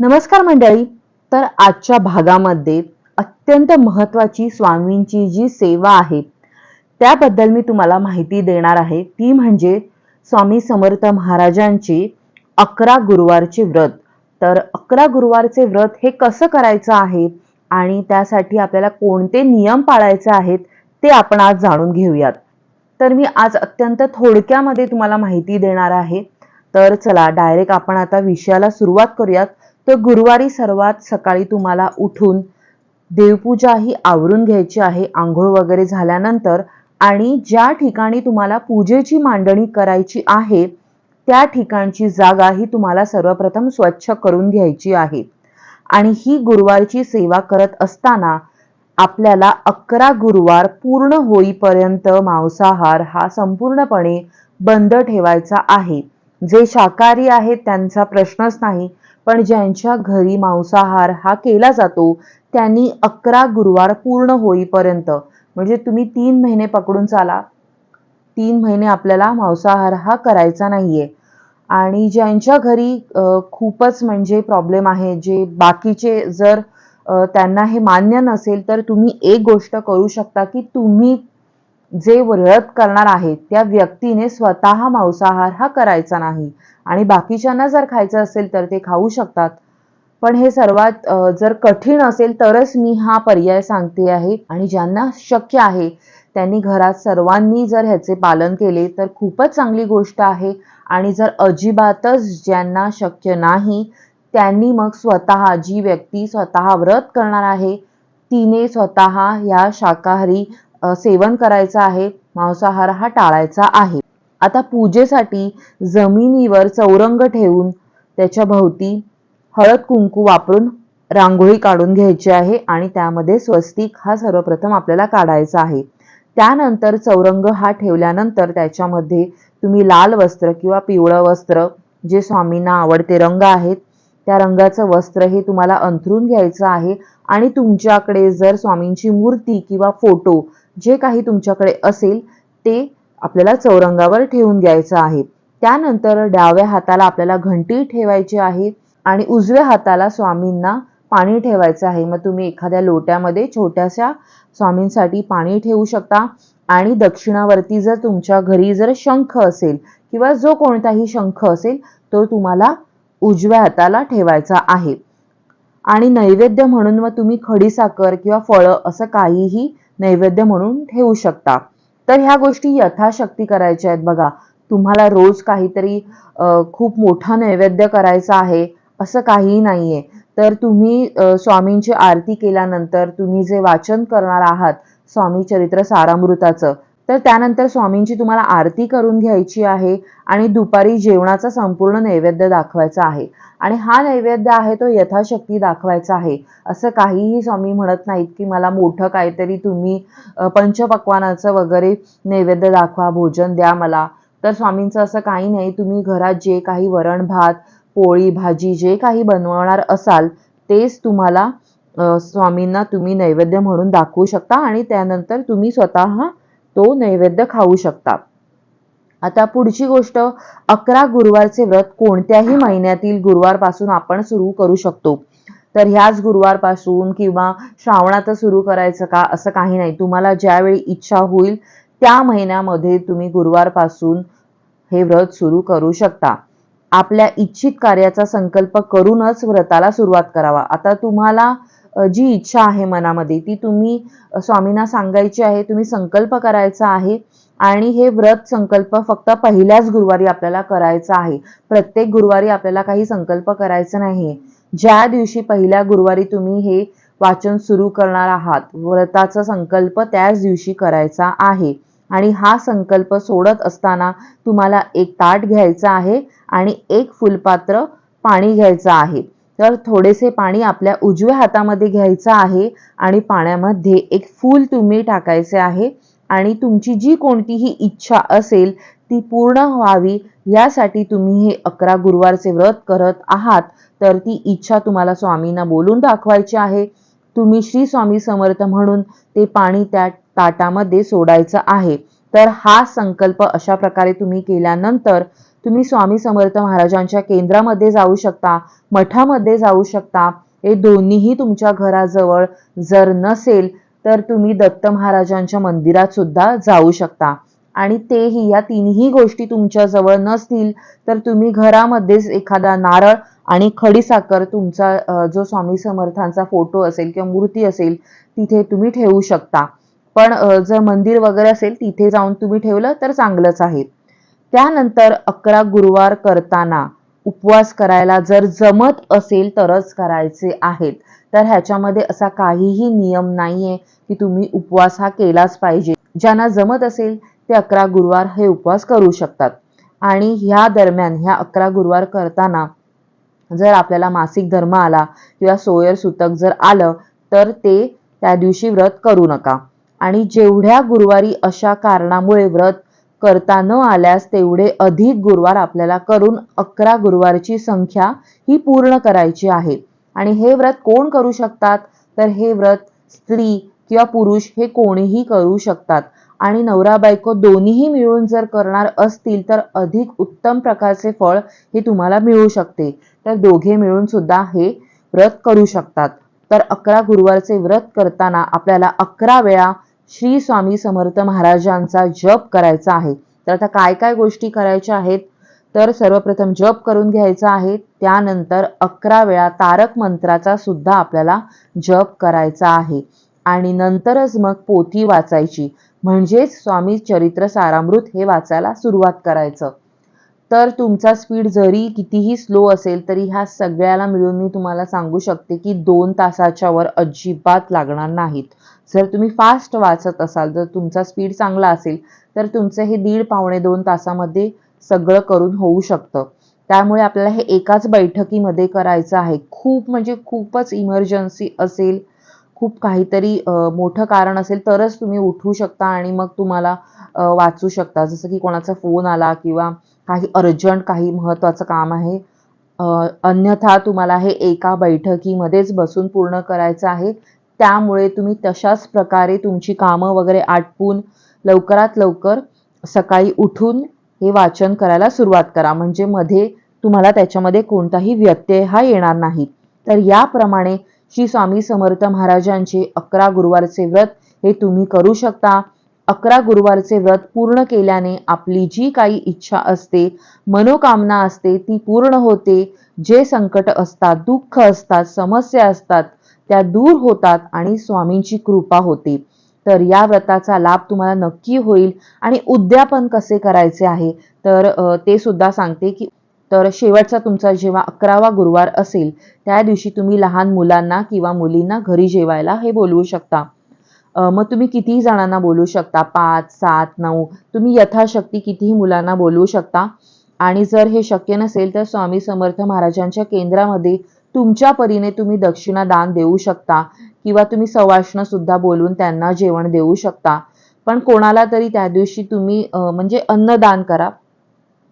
नमस्कार मंडळी. तर आजच्या भागामध्ये अत्यंत महत्वाची स्वामींची जी सेवा आहे त्याबद्दल मी तुम्हाला माहिती देणार आहे. ती म्हणजे स्वामी समर्थ महाराजांची अकरा गुरुवारचे व्रत. तर अकरा गुरुवारचे व्रत हे कसं करायचं आहे आणि त्यासाठी आपल्याला कोणते नियम पाळायचे आहेत ते आपण आज जाणून घेऊयात. तर मी आज अत्यंत थोडक्यामध्ये तुम्हाला माहिती देणार आहे. तर चला डायरेक्ट आपण आता विषयाला सुरुवात करूयात. तर गुरुवारी सर्वात सकाळी तुम्हाला उठून देवपूजा ही आवरून घ्यायची आहे आंघोळ वगैरे झाल्यानंतर. आणि ज्या ठिकाणी तुम्हाला पूजेची मांडणी करायची आहे त्या ठिकाणची जागा ही तुम्हाला सर्वप्रथम स्वच्छ करून घ्यायची आहे. आणि ही गुरुवारची सेवा करत असताना आपल्याला अकरा गुरुवार पूर्ण होईपर्यंत मांसाहार हा संपूर्णपणे बंद ठेवायचा आहे. जे शाकाहारी आहेत त्यांचा प्रश्नच नाही. पण ज्यांच्या घरी मांसाहार हा केला जातो त्यांनी अकरा गुरुवार पूर्ण होईपर्यंत म्हणजे तुम्ही तीन महिने पकडून चाला. तीन महिने आपल्याला मांसाहार हा करायचा नाहीये. आणि ज्यांच्या घरी खूपच म्हणजे प्रॉब्लेम आहे जे बाकीचे जर त्यांना हे मान्य नसेल तर तुम्ही एक गोष्ट करू शकता की तुम्ही जे व्रत करणार आहे त्या व्यक्तीने स्वतः मांसाहार हा करायचा नाही. आणि बाकीच्यांना जर खायचं असेल तर ते खाऊ शकतात. पण हे सर्वात जर कठीण असेल तरच मी हा पर्याय सांगते आहे. आणि ज्यांना शक्य आहे त्यांनी घरात सर्वांनी जर ह्याचे पालन केले तर खूपच चांगली गोष्ट आहे. आणि जर अजिबातच ज्यांना शक्य नाही त्यांनी मग स्वतः जी व्यक्ती स्वतः व्रत करणार आहे तिने स्वतः या शाकाहारी सेवन करायचं आहे. मांसाहार हा टाळायचा आहे. आता पूजेसाठी जमिनीवर चौरंग ठेवून त्याच्या भोवती हळद कुंकू वापरून रांगोळी काढून घ्यायची आहे आणि त्यामध्ये स्वस्तिक हा सर्वप्रथम आपल्याला काढायचा आहे. त्यानंतर चौरंग हा ठेवल्यानंतर त्याच्यामध्ये तुम्ही लाल वस्त्र किंवा पिवळं वस्त्र जे स्वामींना आवडते रंग आहेत त्या रंगाचं वस्त्र हे तुम्हाला अंथरून घ्यायचं आहे आणि तुमच्याकडे जर स्वामींची मूर्ती किंवा फोटो जे काही तुमच्याकडे असेल ते आपल्याला चौरंगावर ठेवून घ्यायचं आहे. त्यानंतर डाव्या हाताला आपल्याला घंटी ठेवायची आहे आणि उजव्या हाताला स्वामींना पाणी ठेवायचं आहे. मग तुम्ही एखाद्या लोट्यामध्ये छोट्याशा स्वामींसाठी पाणी ठेवू शकता आणि दक्षिणावरती जर तुमच्या घरी जर शंख असेल किंवा जो कोणताही शंख असेल तो तुम्हाला उजव्या हाताला ठेवायचा आहे. आणि नैवेद्य म्हणून मग तुम्ही खडीसाखर किंवा फळं असं काहीही नैवेद्य म्हणून ठेवू शकता. तर ह्या गोष्टी यथाशक्ती करायच्या आहेत. बघा तुम्हाला रोज काहीतरी खूप मोठा नैवेद्य करायचा आहे असं काहीही नाहीये. तर तुम्ही स्वामींची आरती केल्यानंतर तुम्ही जे वाचन करणार आहात स्वामी चरित्र सारामृताचं तर त्यानंतर स्वामींची तुम्हाला आरती करून घ्यायची आहे आणि दुपारी जेवणाचा संपूर्ण नैवेद्य दाखवायचा आहे. आणि हा नैवेद्य आहे तो यथाशक्ती दाखवायचा आहे. असं काहीही स्वामी म्हणत नाहीत की मला मोठं काहीतरी तुम्ही पंचपक्वानाचं वगैरे नैवेद्य दाखवा भोजन द्या मला. तर स्वामींचं असं काही नाही तुम्ही घरात जे काही वरण भात पोळी भाजी जे काही बनवणार असाल तेच तुम्हाला स्वामींना तुम्ही नैवेद्य म्हणून दाखवू शकता आणि त्यानंतर तुम्ही स्वतः तो नैवेद्य खाऊ शकता आता पुढची गोष्ट अकरा गुरुवारचे व्रत कोणत्याही महिन्यातील गुरुवारपासून आपण सुरू करू शकतो. तर ह्याच गुरुवारपासून किंवा श्रावणात सुरू करायचं का असं काही नाही. तुम्हाला ज्यावेळी इच्छा होईल त्या महिन्यामध्ये तुम्ही गुरुवारपासून हे व्रत सुरू करू शकता. आपल्या इच्छित कार्याचा संकल्प करूनच व्रताला सुरुवात करावा. आता तुम्हाला जी इच्छा आहे मनामध्ये ती तुम्ही स्वामींना सांगायची आहे तुम्ही संकल्प करायचा आहे आणि हे व्रत संकल्प फक्त पहिल्याच गुरुवारी आपल्याला करायचा आहे. प्रत्येक गुरुवारी आपल्याला काही संकल्प करायचा नाही ज्या दिवशी पहिल्या गुरुवारी तुम्ही हे वाचन सुरू करणार आहात व्रताचा संकल्प त्याच दिवशी करायचा आहे. आणि हा संकल्प सोडत असताना तुम्हाला एक ताट घ्यायचा आहे आणि एक फुलपात्र पाणी घ्यायचं आहे. तर थोडेसे पाणी आपल्या उजव्या हातामध्ये घ्यायचं आहे आणि पाण्यामध्ये एक फूल तुम्ही टाकायचे आहे. आणि तुमची जी कोणतीही इच्छा असेल ती पूर्ण व्हावी. यासाठी तुम्ही हे अकरा गुरुवारचे व्रत करत आहात. तर ती इच्छा तुम्हाला स्वामींना बोलून दाखवायची आहे. तुम्ही श्री स्वामी समर्थ म्हणून ते पाणी त्या ताटामध्ये सोडायचं आहे. तर हा संकल्प अशा प्रकारे तुम्ही केल्यानंतर तुम्ही स्वामी समर्थ महाराजांच्या केंद्रामध्ये जाऊ शकता मठामध्ये जाऊ शकता. हे दोन्हीही तुमच्या घराजवळ जर नसेल तर तुम्ही दत्त महाराजांच्या मंदिरात सुद्धा जाऊ शकता. आणि तेही या तिन्ही गोष्टी तुमच्या जवळ नसतील तर तुम्ही घरामध्येच एखादा नारळ आणि खडीसाखर तुमचा जो स्वामी समर्थांचा फोटो असेल किंवा मूर्ती असेल तिथे तुम्ही ठेवू शकता. पण जर मंदिर वगैरे असेल तिथे जाऊन तुम्ही ठेवलं तर चांगलंच आहे. त्यानंतर अकरा गुरुवार करताना उपवास करायला जर जमत असेल तरच करायचे आहेत. तर ह्याच्यामध्ये असा काहीही नियम नाहीये की तुम्ही उपवास हा केलाच पाहिजे. ज्यांना जमत असेल ते अकरा गुरुवार हे उपवास करू शकतात. आणि ह्या दरम्यान ह्या अकरा गुरुवार करताना जर आपल्याला मासिक धर्म आला किंवा सोयर सुतक जर आलं तर ते त्या दिवशी व्रत करू नका. आणि जेवढ्या गुरुवारी अशा कारणामुळे व्रत करता न आल्यास तेवढे अधिक गुरुवार आपल्याला करून अकरा गुरुवारची संख्या ही पूर्ण करायची आहे. आणि हे व्रत कोण करू शकतात? तर हे व्रत स्त्री किंवा पुरुष हे कोणीही करू शकतात. आणि नवरा बायको दोन्हीही मिळून जर करणार असतील तर अधिक उत्तम प्रकारचे फळ हे तुम्हाला मिळू शकते. तर दोघे मिळून सुद्धा हे व्रत करू शकतात. तर अकरा गुरुवारचे व्रत करताना आपल्याला अकरा वेळा श्री स्वामी समर्थ महाराजांचा जप करायचा आहे. तर आता काय काय गोष्टी करायच्या आहेत? तर सर्वप्रथम जप करून घ्यायचा आहे. त्यानंतर अकरा वेळा तारक मंत्राचा सुद्धा आपल्याला जप करायचा आहे. आणि नंतरच मग पोथी वाचायची. म्हणजेच स्वामी चरित्र सारामृत हे वाचायला सुरुवात करायचं. तर तुमचा स्पीड जरी कितीही स्लो असेल तरी ह्या सगळ्याला मिळून मी तुम्हाला सांगू शकते की दोन तासाच्या वर अजिबात लागणार नाहीत. जर तुम्ही फास्ट वाचत असाल जर तुमचा स्पीड चांगला असेल तर तुमचं हे दीड पावणे दोन तासामध्ये सगळं करून होऊ शकतं. त्यामुळे आपल्याला हे एकाच बैठकीमध्ये करायचं आहे. खूप म्हणजे खूपच इमर्जन्सी असेल खूप काहीतरी मोठं कारण असेल तरच तुम्ही उठू शकता आणि मग तुम्हाला वाचू शकता. जसं की कोणाचा फोन आला किंवा काही अर्जंट काही महत्त्वाचं काम आहे अन्यथा तुम्हाला हे एका बैठकीमध्येच बसून पूर्ण करायचं आहे. त्यामुळे तुम्ही तशाच प्रकारे तुमची कामं वगैरे आटपून लवकरात लवकर सकाळी उठून हे वाचन करायला सुरुवात करा. म्हणजे मध्ये तुम्हाला त्याच्यामध्ये कोणताही व्यत्यय हा येणार नाही. तर याप्रमाणे श्री स्वामी समर्थ महाराजांचे अकरा गुरुवारचे व्रत हे तुम्ही करू शकता. अकरा गुरुवारचे व्रत पूर्ण केल्याने आपली जी काही इच्छा असते मनोकामना असते ती पूर्ण होते. जे संकट असतात दुःख असतात समस्या असतात त्या दूर होतात आणि स्वामींची कृपा होते. तर या व्रताचा लाभ तुम्हाला नक्की होईल. आणि उद्यापन कसे करायचे आहे? तर ते सुद्धा सांगते की तर शेवटचा तुमचा जेव्हा अकरावा गुरुवार असेल त्या दिवशी तुम्ही लहान मुलांना किंवा मुलींना घरी जेवायला हे बोलवू शकता. मग तुम्ही कितीही जणांना बोलवू शकता पाच सात नऊ तुम्ही यथाशक्ती कितीही मुलांना बोलवू शकता. आणि जर हे शक्य नसेल तर स्वामी समर्थ महाराजांच्या केंद्रामध्ये तुमच्या परीने तुम्ही दक्षिणा दान देऊ शकता किंवा तुम्ही सवाष्ण सुद्धा बोलवून त्यांना जेवण देऊ शकता. पण कोणाला तरी त्या दिवशी तुम्ही म्हणजे अन्नदान करा.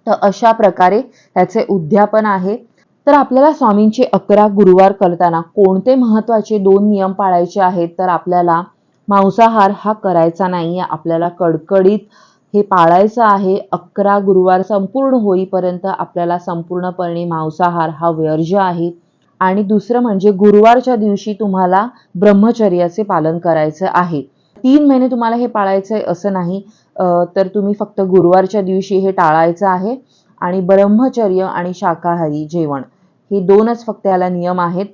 तर अशा प्रकारे त्याचे उद्यापन आहे. तर आपल्याला स्वामींचे अकरा गुरुवार करताना कोणते महत्त्वाचे दोन नियम पाळायचे आहेत? तर आपल्याला मांसाहार हा करायचा नाहीये. आपल्याला कडकडीत हे पाळायचं आहे. अकरा गुरुवार संपूर्ण होईपर्यंत आपल्याला संपूर्णपणे मांसाहार हा व्यर्ज आहे. आणि दुसरं म्हणजे गुरुवारच्या दिवशी तुम्हाला ब्रह्मचर्याचे पालन करायचं आहे. तीन महिने तुम्हाला हे पाळायचं आहे असं नाही तर तुम्ही फक्त गुरुवारच्या दिवशी हे टाळायचं आहे आणि ब्रह्मचर्य आणि शाकाहारी जेवण हे दोनच फक्त याला नियम आहेत.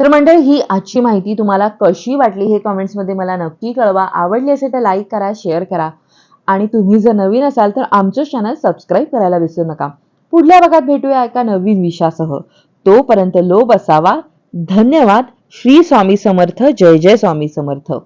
तर मंडळी ही आजची माहिती तुम्हाला कशी वाटली हे कमेंट्समध्ये मला नक्की कळवा. आवडली असेल तर लाईक करा शेअर करा. आणि तुम्ही जर नवीन असाल तर आमचं चॅनल सबस्क्राईब करायला विसरू नका. पुढल्या भागात भेटूया एका नवीन विषयासह. तोपर्यंत लोभ असावा. धन्यवाद. श्री स्वामी समर्थ. जय जय स्वामी समर्थ.